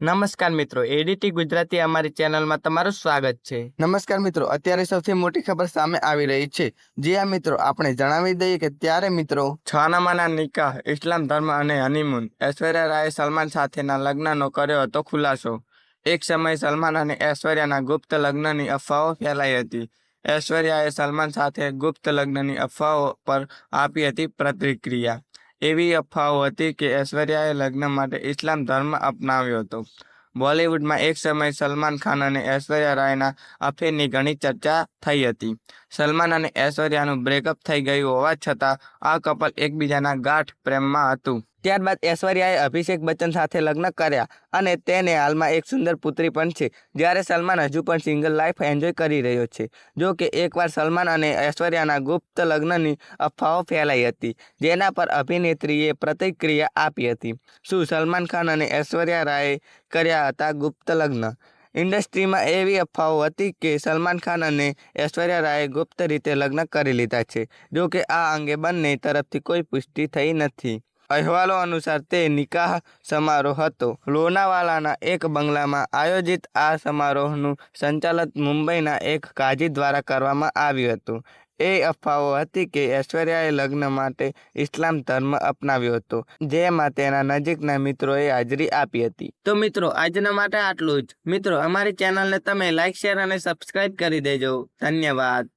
નમસ્કાર મિત્રો એડીટી ગુજરાતી અમારી ચેનલમાં તમારું સ્વાગત છે. નમસ્કાર મિત્રો અત્યારે સૌથી મોટી ખબર સામે આવી રહી છે. જે આ મિત્રો આપણે જણાવી દઈએ કે ત્યારે મિત્રો છાનામાના નિકાહ ઇસ્લામ ધર્મ અને હનીમૂન ઐશ્વર્યા રાયે સલમાન સાથેના લગ્નનો કર્યો હતો ખુલાસો. એક સમયે સલમાન અને ઐશ્વર્યાના ગુપ્ત લગ્નની અફવાઓ ફેલાઈ હતી. ઐશ્વર્યાએ સલમાન સાથે ગુપ્ત લગ્નની અફવાઓ પર આપી હતી પ્રતિક્રિયા. એવી અફવાઓ હતી કે ઐશ્વર્યાએ લગ્ન માટે ઇસ્લામ ધર્મ અપનાવ્યો હતો. બોલિવૂડમાં એક સમય સલમાન ખાન અને ઐશ્વર્યા રાયના અફેરની ઘણી ચર્ચા થઈ હતી. સલમાન અને ઐશ્વર્યાનું બ્રેકઅપ થઈ ગયું હોવા છતાં આ કપલ એકબીજાના ગાંઠ પ્રેમમાં હતું. ત્યારબાદ ઐશ્વર્યાએ અભિષેક બચ્ચન સાથે લગ્ન કર્યા અને તેને હાલમાં એક સુંદર પુત્રી પણ છે, જ્યારે સલમાન હજુ પણ સિંગલ લાઈફ એન્જોય કરી રહ્યો છે. જો કે એકવાર સલમાન અને ઐશ્વર્યાના ગુપ્ત લગ્નની અફવાઓ ફેલાઈ હતી, જેના પર અભિનેત્રીએ પ્રતિક્રિયા આપી હતી. શું સલમાન ખાન અને ઐશ્વર્યા રાયે કર્યા હતા ગુપ્ત લગ્ન? ઇન્ડસ્ટ્રીમાં એવી અફવાઓ હતી કે સલમાન ખાન અને ઐશ્વર્યા રાયે ગુપ્ત રીતે લગ્ન કરી લીધા છે, જો કે આ અંગે બંને તરફથી કોઈ પુષ્ટિ થઈ નથી. અહેવાલો અનુસાર તે નિકાહ સમારોહ હતો. લોનાવાલાના એક બંગલામાં આયોજિત આ સમારોહનું સંચાલન મુંબઈના એક કાજી દ્વારા કરવામાં આવ્યું હતું. એ અફવાઓ હતી કે ઐશ્વર્યાએ લગ્ન માટે ઇસ્લામ ધર્મ અપનાવ્યો હતો, જેમાં તેના નજીકના મિત્રોએ હાજરી આપી હતી. તો મિત્રો, આજના માટે આટલું જ. મિત્રો, અમારી ચેનલને તમે લાઈક શેર અને સબસ્ક્રાઈબ કરી દેજો. ધન્યવાદ.